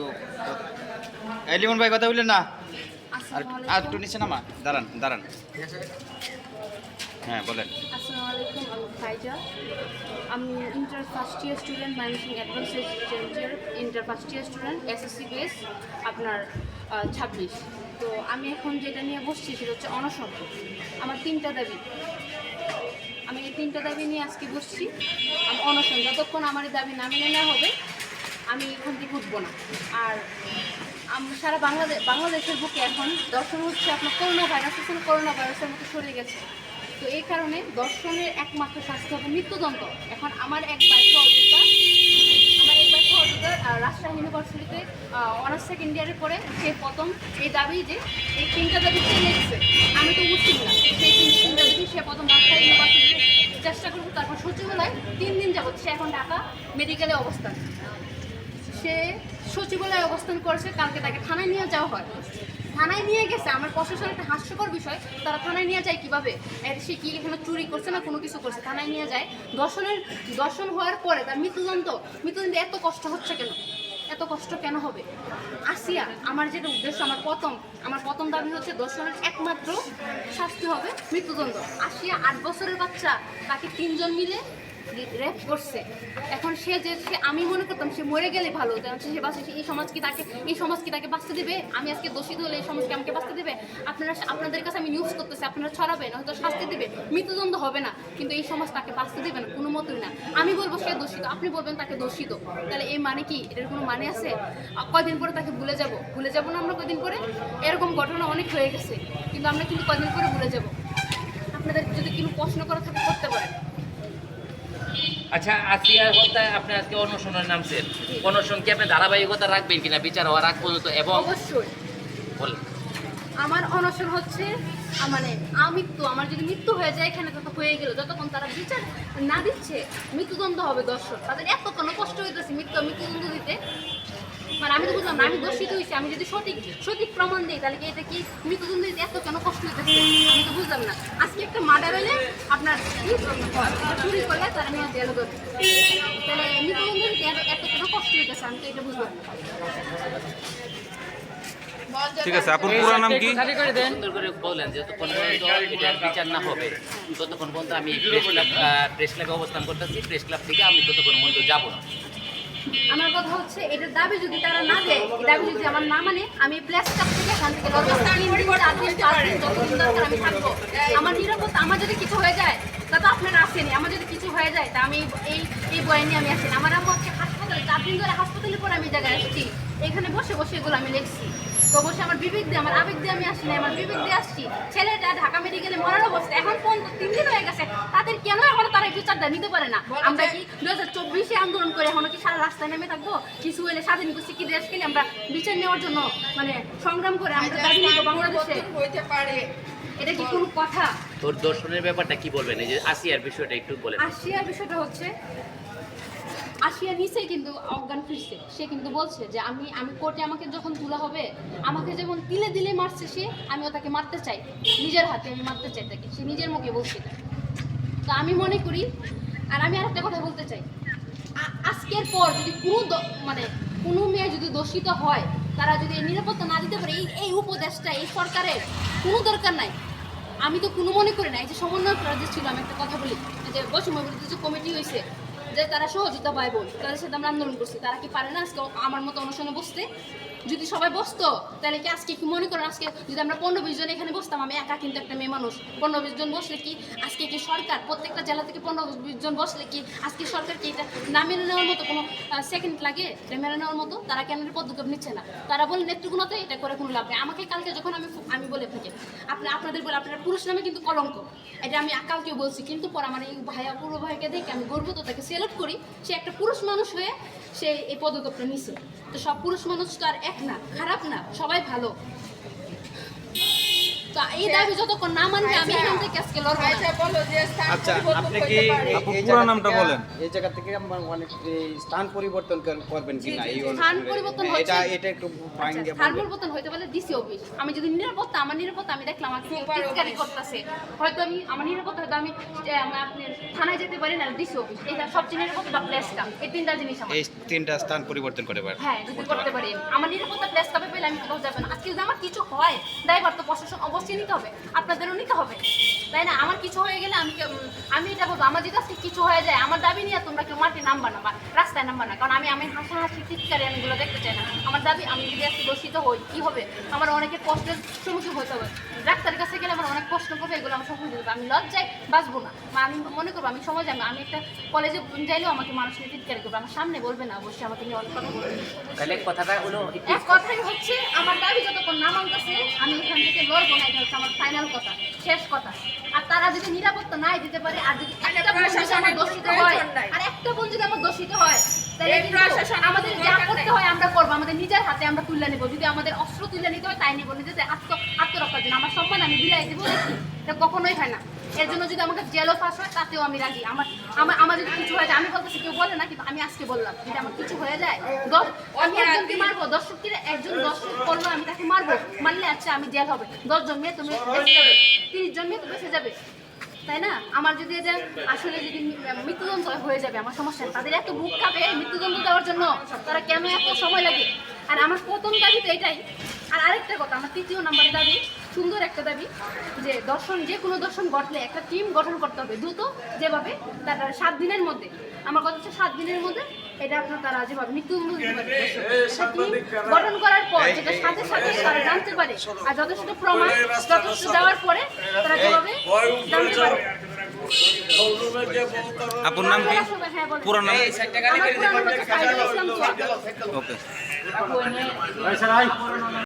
একটু এই লিমন ভাই কথা বললেন না? আর আর একটু নিচে নামা দাঁড়ান দাঁড়ান। হ্যাঁ বলেন। আসসালামু আলাইকুম আমি ফাইজা। আমি inter first year student managing advance changer inter first year student SSC base আপনার ছাব্বিশ। তো আমি এখন যেটা নিয়ে বসছি সেটা হচ্ছে অনশন আমার তিনটা দাবি। আমি এই তিনটা দাবি নিয়ে আজকে বসছি। আমি অনশন যতক্ষণ আমার এই দাবি না মেনে নেওয়া হবে আমি এখান থেকে উঠবো না। আর সারা বাংলাদেশ বাংলাদেশের বুকে এখন দর্শন হচ্ছে আপনার করোনা ভাইরাস হচ্ছে করোনা ভাইরাসের মতো সরে গেছে। তো এই কারণে দর্শনের একমাত্র শাস্তি হবে মৃত্যুদণ্ড। এখন আমার এক ভাই সহযোগিতা আমার এক ভাই সহযোগিতা রাজশাহী ইউনিভার্সিটিতে অনার্স সেকেন্ড ইয়ারে পরে সে প্রথম এই দাবি যে এই তিনটা দাবি চেয়ে গেছে আমি তো উঠছি না, সেই তিন তিনটা দাবি সে প্রথম রাজশাহী ইউনিভার্সিটিতে চেষ্টা করছে তারপর সচিবালয় তিন দিন যাবৎ সে এখন ঢাকা মেডিকেলে অবস্থান। সে সচিবালয়ে অবস্থান করেছে, কালকে তাকে থানায় নিয়ে যাওয়া হয়। থানায় নিয়ে গেছে, আমার প্রশাসন একটা হাস্যকর বিষয়, তারা থানায় নিয়ে যায় কীভাবে? সে কি এখানে চুরি করছে না কোনো কিছু করছে? থানায় নিয়ে যায়। দর্শনের, দর্শন হওয়ার পরে তার মৃত্যুদণ্ড, মৃত্যুদণ্ডে এত কষ্ট হচ্ছে কেন? এত কষ্ট কেন হবে? আসিয়া, আমার যেটা উদ্দেশ্য, আমার প্রথম আমার প্রথম দাবি হচ্ছে দর্শনের একমাত্র শাস্তি হবে মৃত্যুদণ্ড। আসিয়া আট বছরের বাচ্চা, তাকে তিনজন মিলে রেপ করছে। এখন সে যে সে আমি মনে করতাম সে মরে গেলে ভালো কারণ সে বাঁচে এই সমাজ কি তাকে এই সমাজ কি তাকে বাঁচতে দেবে? আমি আজকে দোষিত হলে এই সমাজকে আমাকে বাঁচতে দেবে? আপনারা আপনাদের কাছে আমি নিউজ করতেছি আপনারা ছড়াবেন হয়তো শাস্তি দেবে। মৃত্যুদণ্ড হবে না কিন্তু এই সমাজ তাকে বাঁচতে দেবে না কোনো মতোই না। আমি বলব সে দোষিত আপনি বলবেন তাকে দোষিত তাহলে এই মানে কি? এটার কোনো মানে আছে? আ, কয়দিন পরে তাকে ভুলে যাব? ভুলে যাব না আমরা কয়দিন পরে? এরকম ঘটনা অনেক হয়ে গেছে কিন্তু আমরা কিন্তু কয়দিন পরে ভুলে যাব? আপনাদের যদি কোনো প্রশ্ন করা থাকে করতে পারেন। আচ্ছা আসিয়া হত্যা আপনি আজকে অনশনের নামছেন অনশন কি আপনি ধারাবাহিকতা রাখবেন কিনা? বিচার হওয়ার আগ পর্যন্ত এবং অবশ্যই। বলেন। আমার অনশন হচ্ছে মানে আমৃত্যু আমার যদি মৃত্যু হয়ে যায় এখানে তত হয়ে গেল যতক্ষণ তারা বিচার না দিচ্ছে মৃত্যুদণ্ড হবে দর্শক তাদের এত কোনো কষ্ট হইতেছে মৃত্যু মৃত্যুদণ্ড দিতে। মানে আমি তো বুঝলাম না আমি দোষিত হয়েছি আমি যদি সঠিক সঠিক প্রমাণ দিই তাহলে কি এটা কি মৃত্যুদণ্ড দিতে এত কেন কষ্ট হইতেছে? তো বুঝলাম না। আজকে একটা মার্ডার হলে আপনার চুরি করলে তারা নিয়ে জেল করবে তাহলে মৃত্যুদণ্ড দিতে এত কেন কষ্ট হইতেছে? আমি তো এটা বুঝলাম না। ঠিক আছে আপুর পুরো নাম কি? সুন্দর করে বললেন যে যতক্ষণ পর্যন্ত এটার বিচার না হবে। ততক্ষণ পর্যন্ত আমি প্রেস ক্লাব প্রেস ক্লাবে অবস্থান করতেছি প্রেস ক্লাব থেকে আমি ততক্ষণ পর্যন্ত যাব না। আমার কথা হচ্ছে এটার দাবি যদি তারা না দেয়, এই দাবি যদি আমার না মানে আমি প্লেস কাপ থেকে এখান থেকে দরকার আমি থাকব। আমার নিরাপত্তা, আমার যদি কিছু হয়ে যায়, তা তো আপনারা আসেনি আমার যদি কিছু হয়ে যায়, তা আমি এই এই বয়ে নিয়ে আমি আসেনি আমার আম্মু আজকে হাসপাতালে, চার দিন ধরে হাসপাতালে পরে আমি জায়গায় আসছি। এখানে বসে বসে এগুলো আমি লিখছি। তো অবশ্যই আমার বিবেক দিয়ে আমার আবেগ দিয়ে আমি আসিনি আমার বিবেক দিয়ে আসছি। ছেলেটা ঢাকা মেডিকেলে মরার অবস্থা এখন পর্যন্ত তিন দিন হয়ে গেছে তাদের কেন এখনও তারা বিচারটা নিতে পারে না? আমরা কি দু হাজার চব্বিশে আন্দোলন করে এখনও কি সারা রাস্তায় নেমে থাকব? কিছু হলে স্বাধীন করছি কি দেশ খেলে আমরা বিচার নেওয়ার জন্য মানে সংগ্রাম করে আমরা দাবি নিবো বাংলাদেশে? হইতে পারে। এটা কি কোনো কথা? তোর দর্শনের ব্যাপারটা কি বলবেন? এই যে আসিয়ার বিষয়টা একটু বলেন। আসিয়ার বিষয়টা হচ্ছে আসিয়া নিচে কিন্তু অজ্ঞান ফিরছে। সে কিন্তু বলছে যে, আমি আমি কোর্টে আমাকে যখন তোলা হবে, আমাকে যেমন তিলে দিলে মারছে সে, আমিও তাকে মারতে চাই। নিজের হাতে আমি মারতে চাই তাকে। সে নিজের মুখে বলছে তো আমি মনে করি, আর আমি আরেকটা কথা বলতে চাই। আজকের পর যদি কোনো মানে কোনো মেয়ে যদি দোষিত হয়, তারা যদি নিরাপত্তা না দিতে পারে, এই এই উপদেশটা, এই সরকারের কোনো দরকার নাই। আমি তো কোনো মনে করি না। এই যে সমন্বয়করা যে ছিল, আমি একটা কথা বলি। যে বৈষম্য বিরোধী যে কমিটি হয়েছে যে তারা সহযোগিতা পায় বল তাদের সাথে আমরা আন্দোলন করছি। তারা কি পারে না? আজকে আমার মতো অনুষ্ঠানে বসতে যদি সবাই বসতো, তাহলে কি আজকে কি মনে করেন আজকে যদি আমরা পনেরো বিশ জন এখানে বসতাম, আমি একা কিন্তু একটা মেয়ে মানুষ। পনেরো বিশ জন বসলে কি আজকে কি সরকার, প্রত্যেকটা জেলা থেকে পনেরো বিশ জন বসলে কি আজকে সরকার কি এটা না মেনে নেওয়ার মতো কোনো সেকেন্ড লাগে? এটা মেনে নেওয়ার মতো? তারা কেন পদক্ষেপ নিচ্ছে না? তারা বলে নেতৃগুণতে এটা করে কোনো লাভ নেই। আমাকে কালকে যখন আমি আমি বলে থাকি আপনি আপনাদের বলে, আপনার পুরুষ নামে কিন্তু কলঙ্ক। এটা আমি কালকেও বলছি, কিন্তু পর আমার এই ভাইয়া, পুরো ভাইকে দেখে আমি গর্বিত তাকে সেলেক্ট করি। সে একটা পুরুষ মানুষ হয়ে সে এই পদক্ষেপটা নিছে। তো সব পুরুষ মানুষ তো আর এক না, খারাপ না, সবাই ভালো। এই দাবি যতক্ষণ না মানবে আমি এখান থেকে আজকে লড়বো আচ্ছা আপনি কি এই- আপু, এই পুরো নামটা বলেন। এই জায়গা থেকে আমার অনেক স্থান পরিবর্তন করবেন কি এই স্থান পরিবর্তন এটা এটা একটু ফাইন দিয়ে স্থান পরিবর্তন হইতে পারে ডিসি অফিস আমি যদি নিরাপত্তা আমার নিরাপত্তা আমি দেখলাম আমাকে করতেছে। হয়তো আমি আমার নিরাপত্তা হয়তো আমি যে আপনি থানায় যেতে পারি না ডিসি অফিস এটা সবচেয়ে নিরাপত্তা প্লেসটা। এই তিনটা জিনিস আমার। এই তিনটা স্থান পরিবর্তন করে পারেন হ্যাঁ যদি করতে পারি। আমার নিরাপত্তা প্লেস কাপে পেলে আমি কোথাও যাবেন আজকে যদি আমার কিছু হয় ড্রাইভার তো প্রশাসন অবশ্যই নিতে হবে আপনাদেরও নিতে হবে। তাই না? আমার কিছু হয়ে গেলে আমি আমি এটা বলব আমার যদি আজকে কিছু হয়ে যায় আমার দাবি নিয়ে তোমরা কেউ মাটি নামবা না বা রাস্তায় নামবা না। কারণ আমি আমি হাসাহাসি চিৎকারে আমি এগুলো দেখতে চাই না। আমার দাবি আমি যদি আজকে দোষিত হই কি হবে? আমার অনেকের কষ্টের সম্মুখীন হতে হবে। ডাক্তারের কাছে গেলে আমার অনেক কষ্ট করবে এগুলো আমার সম্মুখীন হতে হবে। আমি লজ্জায় বাঁচবো না। বা আমি মনে করব আমি সমাজে আমি আমি একটা কলেজে যাইলেও আমাকে মানুষ নিয়ে চিৎকারি করবে। আমার সামনে বলবে না অবশ্যই আমাকে নিয়ে অনেক বলবে। কথাটা হলো এক কথাই হচ্ছে আমার নাম আনতেছে আমি এখান থেকে লড়বো না এটা হচ্ছে আমার ফাইনাল কথা শেষ কথা। আর তারা যদি নিরাপত্তা নাই দিতে পারে আর যদি একটা বোন যদি আমার দোষিত হয় আর একটা বোন যদি আমার দোষিত হয় তাহলে আমাদের যা করতে হয় আমরা করব আমাদের নিজের হাতে আমরা তুলে নেব যদি আমাদের অস্ত্র তুলে নিতে হয় তাই নেব নিজেদের আত্ম আত্মরক্ষার জন্য। আমার সম্মান আমি বিলাই দেবো কখনোই হয় না। এর জন্য যদি আমাকে জেলও পাস হয় তাতেও আমি রাজি। আমার আমার আমার যদি কিছু হয়ে যায় আমি বলতেছি কেউ বলে না কিন্তু আমি আজকে বললাম যদি আমার কিছু হয়ে যায় দশ আমি একজনকে মারবো দর্শককে একজন দর্শক করল আমি তাকে মারবো মারলে আচ্ছা আমি জেল হবে। দশ জন মেয়ে তুমি তিরিশ জন মেয়ে তো বেঁচে যাবে। তাই না? আমার যদি এটা আসলে যদি মৃত্যুদণ্ড হয়ে যাবে আমার সমস্যা তাদের এত বুক কাঁপে মৃত্যুদণ্ড দেওয়ার জন্য। তারা কেন এত সময় লাগে? আর আমার প্রথম দাবি তো এটাই। আর আরেকটা কথা আমার তৃতীয় নম্বরের দাবি সুন্দর একটা দাবি যে দর্শন যে কোনো দর্শন ঘটলে একটা টিম গঠন করতে হবে দ্রুত যেভাবে তারা সাত দিনের মধ্যে। আমার কথা হচ্ছে সাত দিনের মধ্যে এটা আপনার তারা যেভাবে মৃত্যুদণ্ড team গঠন করার পর যেটা সাথে সাথে তারা জানতে পারে আর যথেষ্ট প্রমাণ যথেষ্ট দেওয়ার পরে তারা যেভাবে জানতে পারে। আপুর নাম কি? হ্যাঁ। পুরো নাম। ওকে।